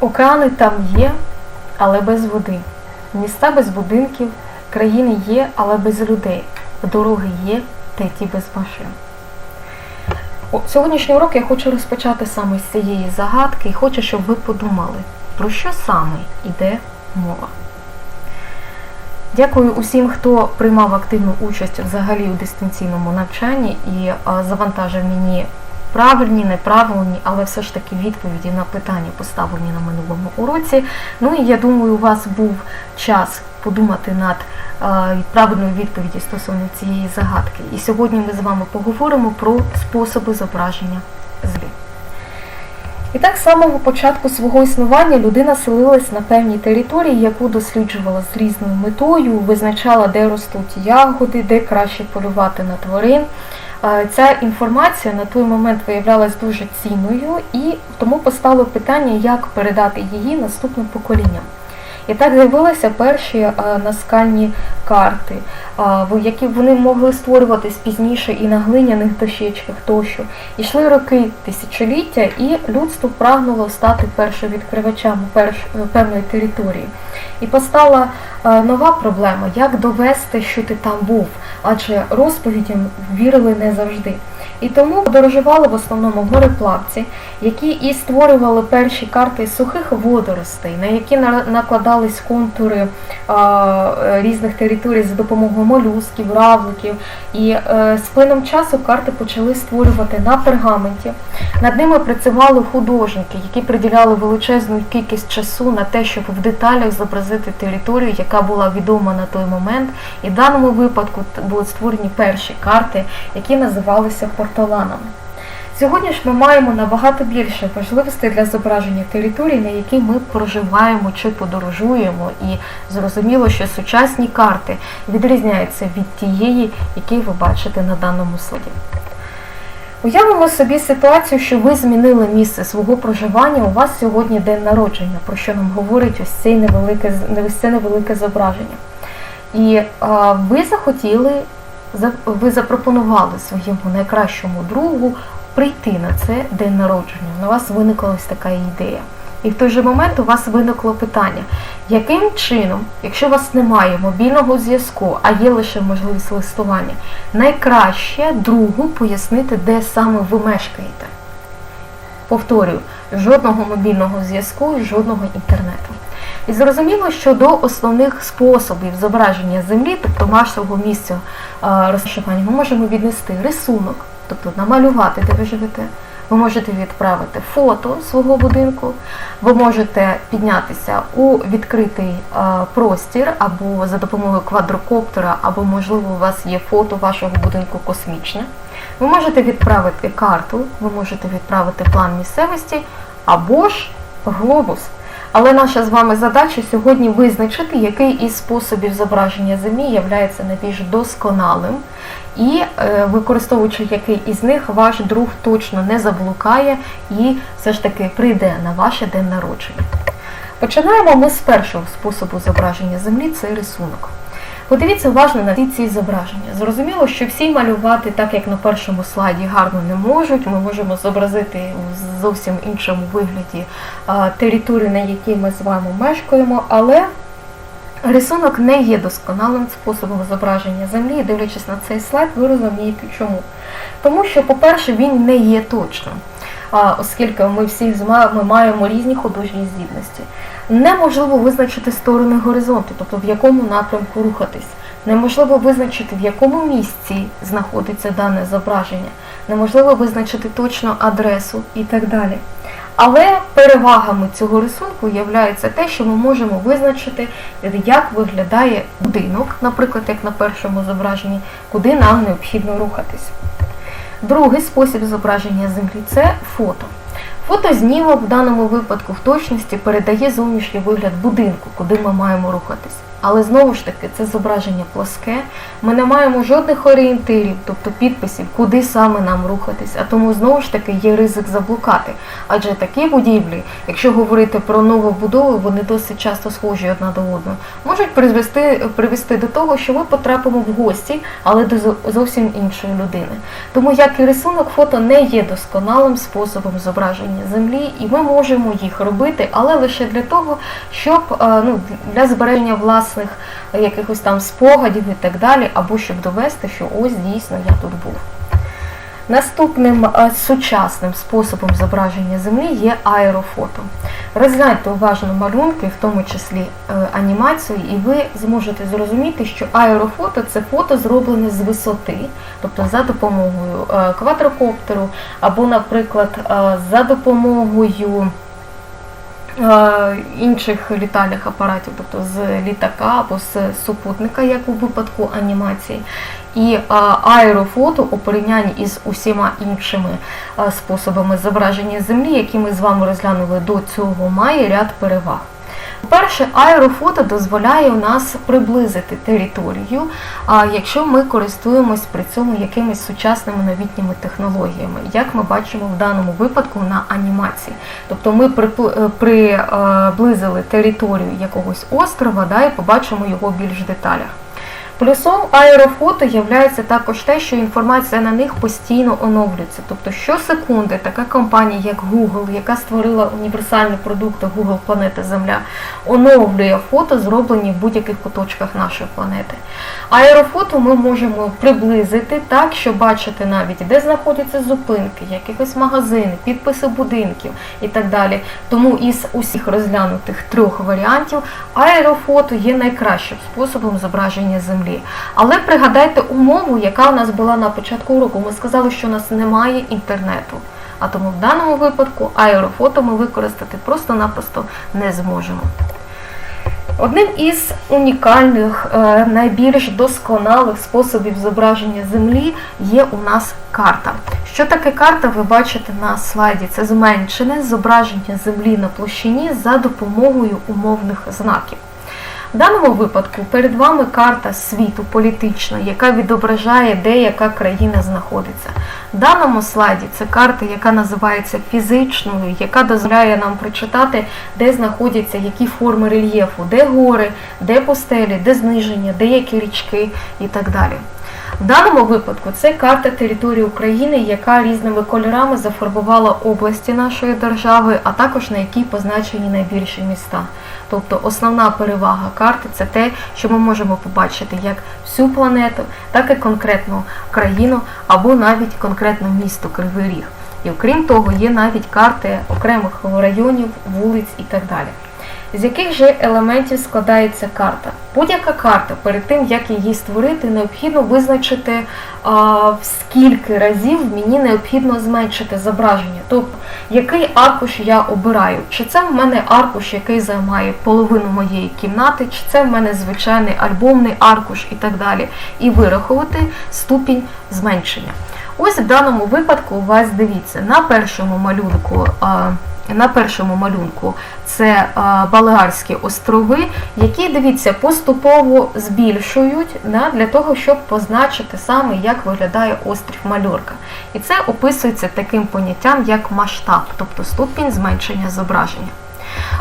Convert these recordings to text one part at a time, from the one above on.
Океани там є, але без води. Міста без будинків, країни є, але без людей. Дороги є, та й ті без машин. О, Сьогоднішній урок я хочу розпочати саме з цієї загадки і хочу, щоб ви подумали, про що саме йде мова. Дякую усім, хто приймав активну участь взагалі у дистанційному навчанні і завантажив мені правильні, неправильні, але все ж таки відповіді на питання, поставлені на минулому уроці. Ну і я думаю, у вас був час подумати над е, правильною відповіді стосовно цієї загадки. І сьогодні ми з вами поговоримо про способи зображення злі. І так з самого початку свого існування людина селилась на певній території, яку досліджувала з різною метою, визначала, де ростуть ягоди, де краще полювати на тварин. Ця інформація на той момент виявлялась дуже цінною, і тому постало питання, як передати її наступним поколінням. І так з'явилися перші е, наскальні карти, е, які вони могли створюватись пізніше і на глиняних дощечках тощо. Ішли роки тисячоліття, і людство прагнуло стати першовідкривачами перш, е, певної території. І постала нова проблема, як довести, що ти там був, адже розповідям вірили не завжди. І тому подорожували в основному мореплавці, які і створювали перші карти сухих водоростей, на які на- накладались контури е, різних територій за допомогою молюсків, равликів. І е, з плином часу карти почали створювати на пергаменті. Над ними працювали художники, які приділяли величезну кількість часу на те, щоб в деталях зобразити територію, яка була відома на той момент. І в даному випадку були створені перші карти, які називалися порталанами. Сьогодні ж ми маємо набагато більше можливостей для зображення територій, на якій ми проживаємо чи подорожуємо, і зрозуміло, що сучасні карти відрізняються від тієї, які ви бачите на даному слайді. Уявимо собі ситуацію, що ви змінили місце свого проживання. У вас сьогодні день народження, про що нам говорить ось це невелике, ось це невелике зображення. І а, ви захотіли, за- ви запропонували своєму найкращому другу прийти на це день народження. На вас виникла ось така ідея. І в той же момент у вас виникло питання, яким чином, якщо у вас немає мобільного зв'язку, а є лише можливість листування, найкраще другу пояснити, де саме ви мешкаєте. Повторюю, жодного мобільного зв'язку жодного інтернету. І зрозуміло, що до основних способів зображення землі, тобто вашого місця е, розташування, ми можемо віднести рисунок, тобто намалювати, де ви живете. Ви можете відправити фото свого будинку, ви можете піднятися у відкритий е, простір або за допомогою квадрокоптера, або, можливо, у вас є фото вашого будинку космічне. Ви можете відправити карту, ви можете відправити план місцевості або ж глобус. Але наша з вами задача сьогодні визначити, який із способів зображення Землі є найбільш досконалим, і е, використовуючи який із них ваш друг точно не заблукає і все ж таки прийде на ваше день народження. Починаємо ми з першого способу зображення Землі це рисунок. Подивіться уважно на всі ці зображення. Зрозуміло, що всі малювати так, як на першому слайді, гарно не можуть. Ми можемо зобразити у зовсім іншому вигляді територію, на якій ми з вами мешкаємо, але рисунок не є досконалим способом зображення землі. Дивлячись на цей слайд, ви розумієте чому. Тому що, по-перше, він не є точним. Оскільки ми всі ми маємо різні художні здібності. Неможливо визначити сторони горизонту, тобто в якому напрямку рухатись. Неможливо визначити, в якому місці знаходиться дане зображення. Неможливо визначити точно адресу і так далі. Але перевагами цього рисунку є те, що ми можемо визначити, як виглядає будинок, наприклад, як на першому зображенні, куди нам необхідно рухатись. Другий спосіб зображення землі це фото. Фотознімок в даному випадку в точності передає зовнішній вигляд будинку, куди ми маємо рухатись. Але знову ж таки, це зображення плоске. Ми не маємо жодних орієнтирів, тобто підписів, куди саме нам рухатись. А тому знову ж таки є ризик заблукати. Адже такі будівлі, якщо говорити про новобудови, вони досить часто схожі одна до одної, можуть призвести, привести до того, що ми потрапимо в гості, але до зовсім іншої людини. Тому як і рисунок, фото не є досконалим способом зображення землі, і ми можемо їх робити, але лише для того, щоб е, ну, для збереження власних е, якихось там спогадів і так далі, або щоб довести, що ось дійсно я тут був. Наступним е, сучасним способом зображення землі є аерофото. Розгляньте уважно малюнки, в тому числі е, анімацію, і ви зможете зрозуміти, що аерофото це фото зроблене з висоти, тобто за допомогою е, квадрокоптеру, або, наприклад, за допомогою інших літальних апаратів, тобто з літака або з супутника, як у випадку анімації. І е, аерофото у порівнянні із усіма іншими е, способами зображення землі, які ми з вами розглянули до цього, має ряд переваг. По-перше, аерофото дозволяє у нас приблизити територію, якщо ми користуємось при цьому якимись сучасними новітніми технологіями, як ми бачимо в даному випадку на анімації. Тобто ми е, приблизили територію якогось острова да, і побачимо його більш в деталях. Плюсом аерофото є також те, що інформація на них постійно оновлюється. Тобто щосекунди така компанія, як Google, яка створила універсальний продукт Google Планета Земля, оновлює фото, зроблені в будь-яких куточках нашої планети. Аерофото ми можемо приблизити так, щоб бачити навіть, де знаходяться зупинки, якихось магазини, підписи будинків і так далі. Тому із усіх розглянутих трьох варіантів аерофото є найкращим способом зображення землі. Але пригадайте умову, яка у нас була на початку уроку. Ми сказали, що у нас немає інтернету. А тому в даному випадку аерофото ми використати просто-напросто не зможемо. Одним із унікальних, е, найбільш досконалих способів зображення Землі є у нас карта. Що таке карта, ви бачите на слайді. Це зменшене зображення Землі на площині за допомогою умовних знаків. В даному випадку перед вами карта світу політична, яка відображає, де яка країна знаходиться. В даному слайді це карта, яка називається фізичною, яка дозволяє нам прочитати, де знаходяться які форми рельєфу, де гори, де пустелі, де зниження, де які річки і так далі. В даному випадку це карта території України, яка різними кольорами зафарбувала області нашої держави, а також на якій позначені найбільші міста. Тобто основна перевага карти це те, що ми можемо побачити як всю планету, так і конкретну країну або навіть конкретне місто Кривий Ріг. І окрім того, є навіть карти окремих районів, вулиць і так далі. З яких же елементів складається карта? Будь-яка карта, перед тим як її створити, необхідно визначити, в скільки разів мені необхідно зменшити зображення. Тобто, який аркуш я обираю? Чи це в мене аркуш, який займає половину моєї кімнати, чи це в мене звичайний альбомний аркуш і так далі. І вирахувати ступінь зменшення. Ось в даному випадку у вас дивіться на першому малюнку. На першому малюнку це Балеарські острови, які, дивіться, поступово збільшують да, для того, щоб позначити саме, як виглядає острів Мальорка. І це описується таким поняттям, як масштаб, тобто ступінь зменшення зображення.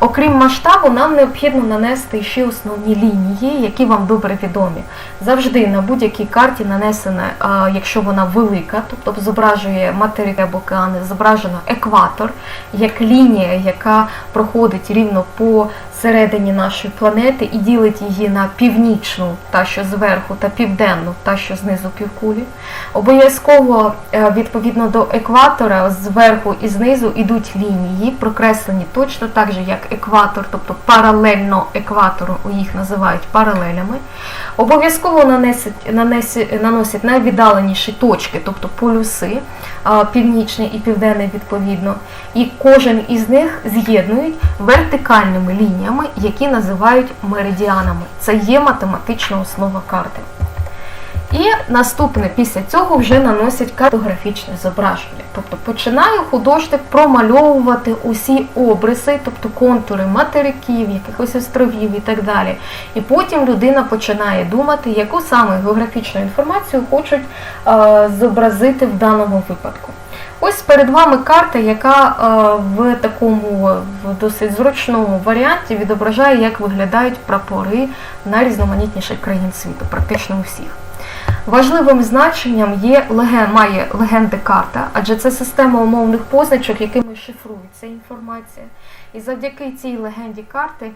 Окрім масштабу, нам необхідно нанести ще основні лінії, які вам добре відомі. Завжди на будь-якій карті нанесена, якщо вона велика, тобто зображує материки або океани, зображено екватор, як лінія, яка проходить рівно по середині нашої планети і ділить її на північну, та що зверху, та південну, та що знизу півкулі. Обов'язково е, відповідно до екватора зверху і знизу йдуть лінії, прокреслені точно так же, як екватор, тобто паралельно екватору, їх називають паралелями. Обов'язково нанесять, нанесять, наносять найвіддаленіші точки, тобто полюси, північний і південний відповідно. І кожен із них з'єднують вертикальними лініями, які називають меридіанами. Це є математична основа карти. І наступне після цього вже наносять картографічне зображення. Тобто починає художник промальовувати усі обриси, тобто контури материків, якихось островів і так далі. І потім людина починає думати, яку саме географічну інформацію хочуть е, зобразити в даному випадку. Ось перед вами карта, яка е, в такому в досить зручному варіанті відображає, як виглядають прапори найрізноманітніших країн світу, практично у всіх. Важливим значенням є леген, має легенди карта, адже це система умовних позначок, якими шифрується інформація. І завдяки цій легенді карти,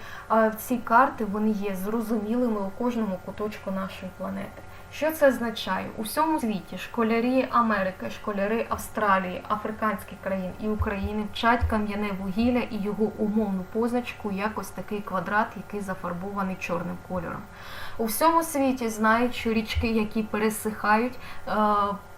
ці карти вони є зрозумілими у кожному куточку нашої планети. Що це означає? У всьому світі школярі Америки, школяри Австралії, африканських країн і України вчать кам'яне вугілля і його умовну позначку як ось такий квадрат, який зафарбований чорним кольором. У всьому світі знають, що річки, які пересихають, е,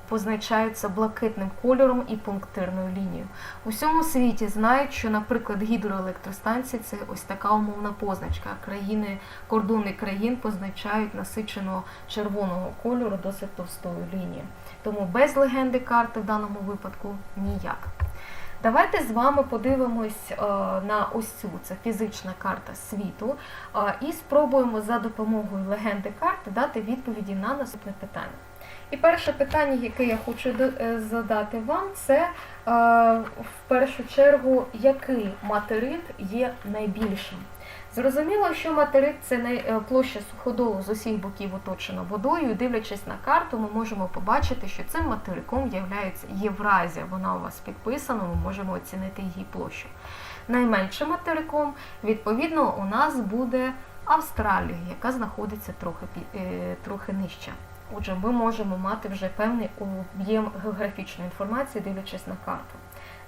позначаються блакитним кольором і пунктирною лінією. У всьому світі знають, що, наприклад, гідроелектростанції це ось така умовна позначка. Країни, кордони країн позначають насиченого червоного кольору досить товстою лінією. Тому без легенди карти в даному випадку ніяк. Давайте з вами подивимось е, на ось цю це фізична карта світу е, і спробуємо за допомогою легенди карти дати відповіді на наступне питання. І перше питання, яке я хочу е, задати вам, це в першу чергу, який материк є найбільшим? Зрозуміло, що материк це най- е, площа суходолу з усіх боків оточена водою. І дивлячись на карту, ми можемо побачити, що цим материком є Євразія. Вона у вас підписана, ми можемо оцінити її площу. Найменшим материком, відповідно, у нас буде Австралія, яка знаходиться трохи, е, трохи нижче. Отже, ми можемо мати вже певний об'єм географічної інформації, дивлячись на карту.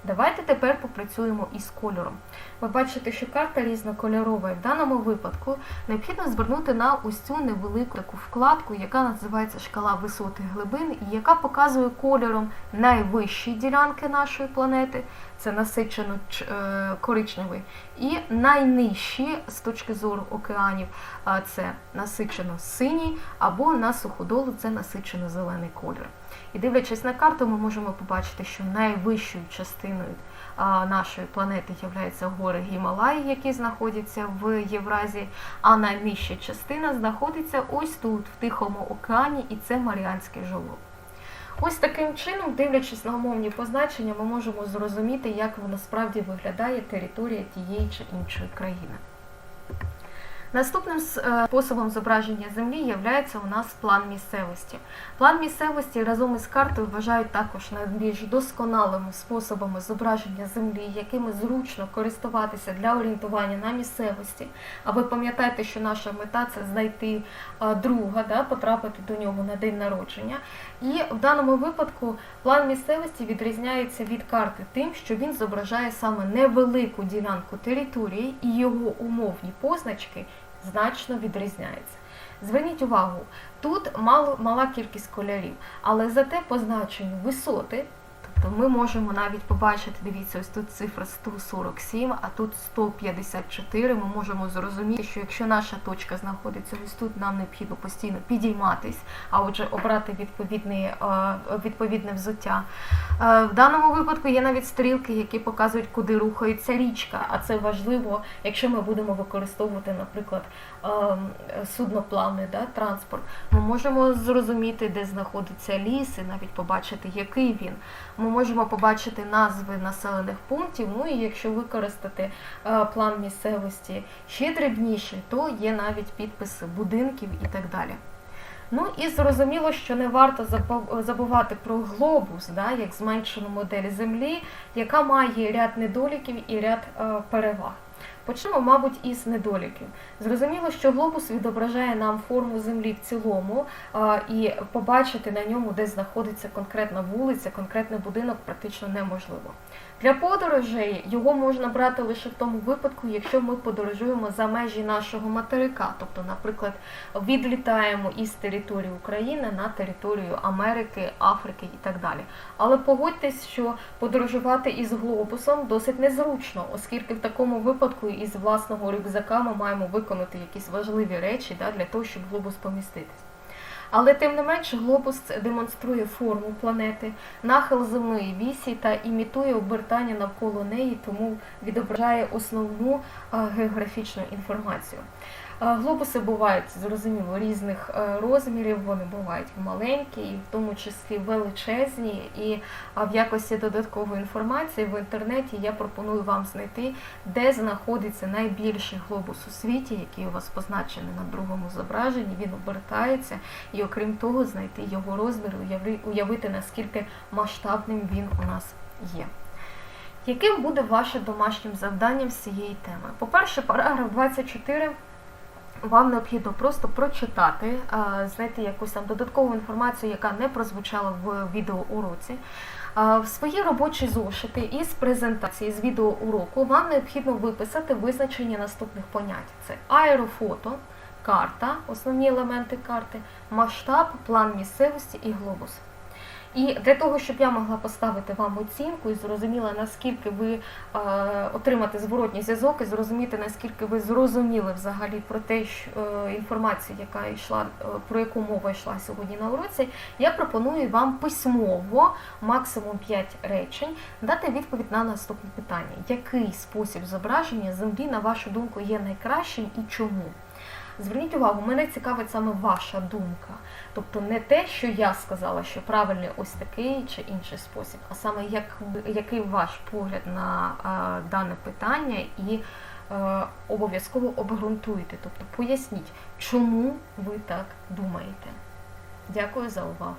Давайте тепер попрацюємо із кольором. Ви бачите, що карта різнокольорова, в даному випадку необхідно звернути на ось цю невелику таку вкладку, яка називається шкала висоти глибин, і яка показує кольором найвищі ділянки нашої планети, це насичено е, коричневий, і найнижчі з точки зору океанів, це насичено синій, або на суходолу це насичено зелений колір. І дивлячись на карту, ми можемо побачити, що найвищою частиною нашої планети являються гори Гімалаї, які знаходяться в Євразії, а найнижча частина знаходиться ось тут, в Тихому океані, і це Маріанський жолоб. Ось таким чином, дивлячись на умовні позначення, ми можемо зрозуміти, як насправді виглядає територія тієї чи іншої країни. Наступним е, способом зображення землі є у нас план місцевості. План місцевості разом із картою вважають також найбільш досконалими способами зображення землі, якими зручно користуватися для орієнтування на місцевості. А ви пам'ятаєте, що наша мета це знайти е, друга, да, потрапити до нього на день народження. І в даному випадку план місцевості відрізняється від карти тим, що він зображає саме невелику ділянку території і його умовні позначки значно відрізняється. Зверніть увагу, тут мало, мала кількість кольорів, але зате по значенню висоти, тобто ми можемо навіть побачити, дивіться, ось тут цифра 147, а тут 154. Ми можемо зрозуміти, що якщо наша точка знаходиться ось тут, нам необхідно постійно підійматись, а отже обрати відповідне, е, відповідне взуття. Е, В даному випадку є навіть стрілки, які показують, куди рухається річка. А це важливо, якщо ми будемо використовувати, наприклад, ем, судноплавний да, транспорт. Ми можемо зрозуміти, де знаходиться ліс, і навіть побачити, який він. Ми можемо побачити назви населених пунктів. Ну і якщо використати е, план місцевості ще дрібніше, то є навіть підписи будинків і так далі. Ну і зрозуміло, що не варто забувати про глобус, да, як зменшену модель Землі, яка має ряд недоліків і ряд е, переваг. Почнемо, мабуть, із недоліків. Зрозуміло, що глобус відображає нам форму землі в цілому, і побачити на ньому, де знаходиться конкретна вулиця, конкретний будинок, практично неможливо. Для подорожей його можна брати лише в тому випадку, якщо ми подорожуємо за межі нашого материка, тобто, наприклад, відлітаємо із території України на територію Америки, Африки і так далі. Але погодьтесь, що подорожувати із глобусом досить незручно, оскільки в такому випадку із власного рюкзака ми маємо виконати якісь важливі речі да, для того, щоб глобус поміститись. Але тим не менш глобус демонструє форму планети, нахил земної вісі та імітує обертання навколо неї, тому відображає основну географічну інформацію. Глобуси бувають зрозуміло різних е, розмірів, вони бувають маленькі, і в тому числі величезні. І в якості додаткової інформації в інтернеті я пропоную вам знайти, де знаходиться найбільший глобус у світі, який у вас позначений на другому зображенні. Він обертається, і окрім того, знайти його розмір, уявити наскільки масштабним він у нас є. Яким буде ваше домашнім завданням з цієї теми? По-перше, параграф 24 вам необхідно просто прочитати, знайти якусь там додаткову інформацію, яка не прозвучала в відеоуроці. В свої робочі зошити із презентації з відеоуроку вам необхідно виписати визначення наступних понять: це аерофото, карта, основні елементи карти, масштаб, план місцевості і глобус. І для того, щоб я могла поставити вам оцінку і зрозуміла, наскільки ви е, отримати зворотній зв'язок і зрозуміти, наскільки ви зрозуміли взагалі про те, що е, інформацію, яка йшла, е, про яку мова йшла сьогодні на уроці, я пропоную вам письмово, максимум 5 речень, дати відповідь на наступне питання: який спосіб зображення землі, на вашу думку, є найкращим і чому? Зверніть увагу, мене цікавить саме ваша думка. Тобто не те, що я сказала, що правильний ось такий чи інший спосіб, а саме як, який ваш погляд на е, дане питання і е, обов'язково обґрунтуйте. Тобто поясніть, чому ви так думаєте. Дякую за увагу.